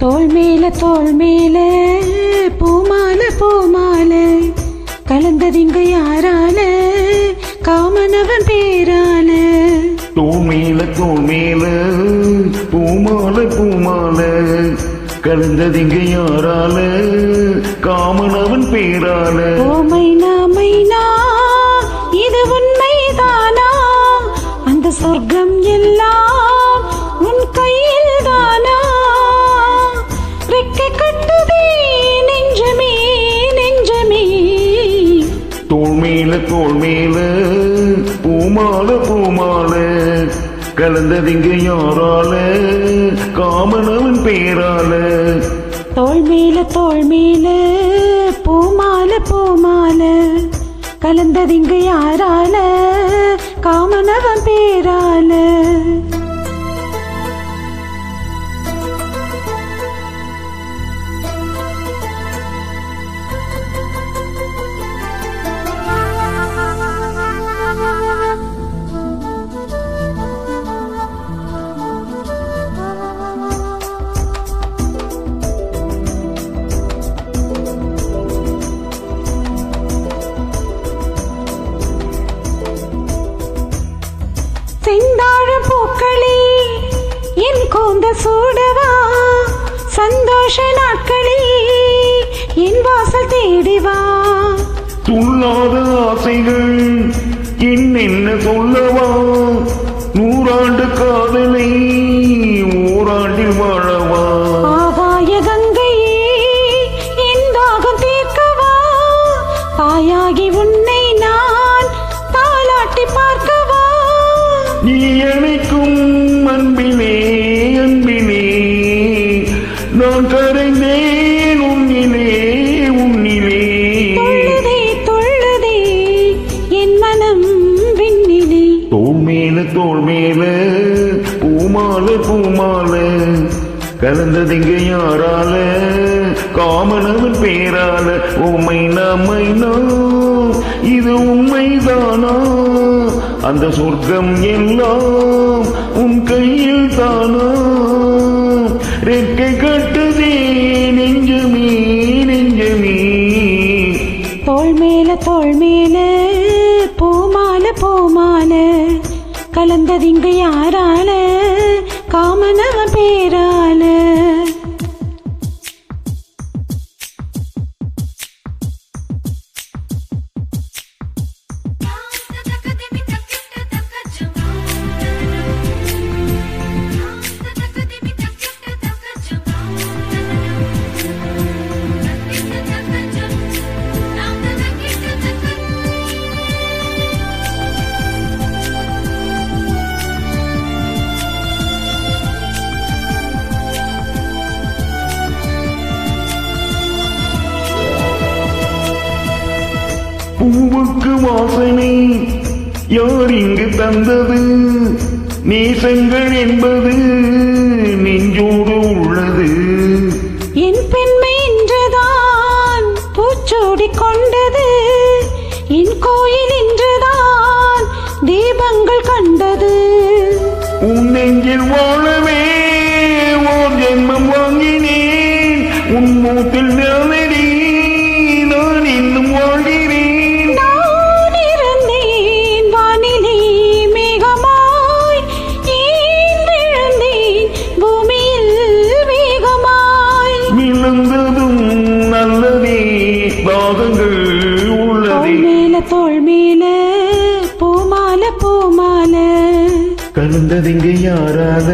தோல் மேல தோல் மேல பூமால பூமால கலந்ததிங்க யாரால காமனவன் பேரால தூமேல தூமேல பூமால பூமால. கலந்ததிங்க யாரால? காமனவன் பேரால ஓமைனா மைனா இது உண்மைதானா? அந்த சொர்க்கம் எல்லாம் தோல் தோள் மேல பூமால பூமால. கலந்ததிங்க யாரால காமனவன் பேரால. தோல் மேல தோல் மேல பூமால பூமால. கலந்ததிங்க யாரால காமனவன் செந்தாழ பூக்களே என் கோந்த சூடவா சந்தோஷ நாட்களே என் வாசல் தேடிவா துள்ளாத ஆசைகள் என்ன சொல்லவா? நூறாண்டு காதலை நீ அணைக்கும் அன்பினே அன்பினே. நான் கரைந்தேன் உன்னிலே உன்னிலே. துள்ளுதே துள்ளுதே என் மனம் விண்ணிலே. தோள் மேல தோள் மேல பூமால பூமால. கலந்ததிங்க யாரால காமனவன் பேரால. உம்மை நம்மைனா இது உண்மைதானா? அந்த சொர்க்கம் எல்லாம் உன் கையில் தானா? ரெக்கை கட்டுதே நெஞ்சுமே நெஞ்சுமே தோல் மேல தோல் மேல பூமால பூமால கலந்ததிங்க யாரால காமனவ பேரால. பூவுக்கு வாசனை யார் இங்கு தந்தது? நேசங்கள் என்பது நெஞ்சோடு உள்ளது. என் பெண்மை இன்றுதான் பூச்சோடி கொண்டது. என் கோயில் இன்றுதான் தீபங்கள் கண்டது. உன் நெஞ்சில் வாழவே ஓர் ஜென்மம் வாங்கினேன். உன் மூத்தில் நான் இன்னும் வாழ்கிறேன். தோள் மேல பூமால பூமால. கலந்ததிங்க யாரால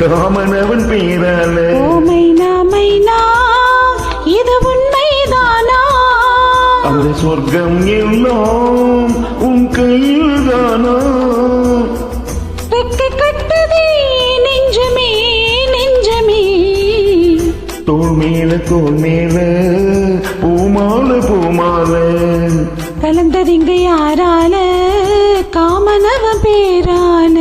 காமனவன் பேரால. ஓமைனா மைனா இது உண்மைதானா அந்த சொர்க்கம் எல்லாம் உன் கையில் தானா நெஞ்சமே நெஞ்சமே. தோள் மேல தோள் மேல பூமால பூமால. கலந்ததிங்கு யாரால காமனவ பேரான?